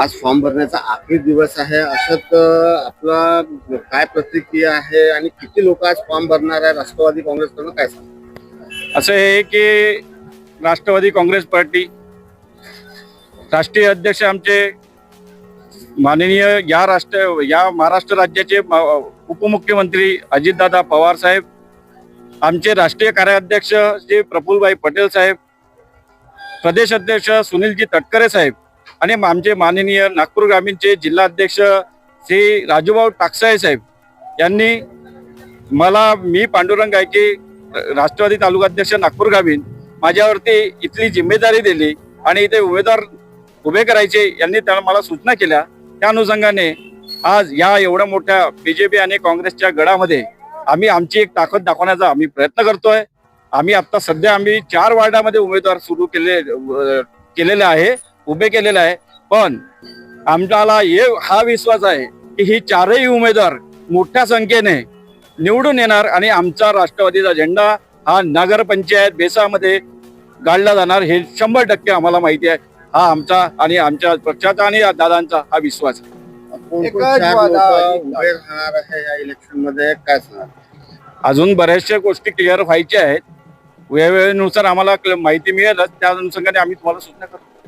आज फॉर्म भरण्याचा आखरी दिवस आहे. अशात आपला काय प्रतिक्रिया आहे आणि किती लोक आज फॉर्म भरणार आहे राष्ट्रवादी काँग्रेसकडून काय सांग असं आहे की राष्ट्रवादी काँग्रेस पार्टी राष्ट्रीय अध्यक्ष आमचे माननीय या राष्ट्र या महाराष्ट्र राज्याचे उपमुख्यमंत्री अजितदादा पवार साहेब आमचे राष्ट्रीय कार्याध्यक्ष श्री प्रफुल्लभाई पटेल साहेब प्रदेश अध्यक्ष सुनीलजी तटकरे साहेब आणि आमचे माननीय नागपूर ग्रामीणचे जिल्हाध्यक्ष श्री राजूभाऊ टाकसाळे साहेब यांनी मला मी पांडुरंग गायके राष्ट्रवादी तालुकाध्यक्ष नागपूर ग्रामीण माझ्यावरती इथली जिम्मेदारी दिली आणि इथे उमेदवार उभे करायचे यांनी त्या मला सूचना केल्या. त्या अनुषंगाने आज या एवढ्या मोठ्या बी जे पी आणि काँग्रेसच्या गडामध्ये आम्ही आमची एक ताकद दाखवण्याचा आम्ही प्रयत्न करतोय. आम्ही आता सध्या आम्ही चार वार्डामध्ये उमेदवार सुरू केले केलेले आहे. उभे केलेले आहे. पण आमच्याला हे हा विश्वास आहे की ही चारही उमेदवार मोठ्या संख्येने निवडून येणार आणि आमचा राष्ट्रवादीचा झेंडा हा नगरपंचायत बेसामध्ये गाडला जाणार हे शंभर टक्के आम्हाला माहिती आहे. हा आमचा आणि आमच्या पक्षाचा आणि दादांचा हा विश्वास आहे. इलेक्शनमध्ये काय अजून बऱ्याचशा गोष्टी क्लिअर व्हायच्या आहेत. वेळेनुसार आम्हाला माहिती मिळेलच. त्या अनुषंगाने आम्ही तुम्हाला सूचना करतो.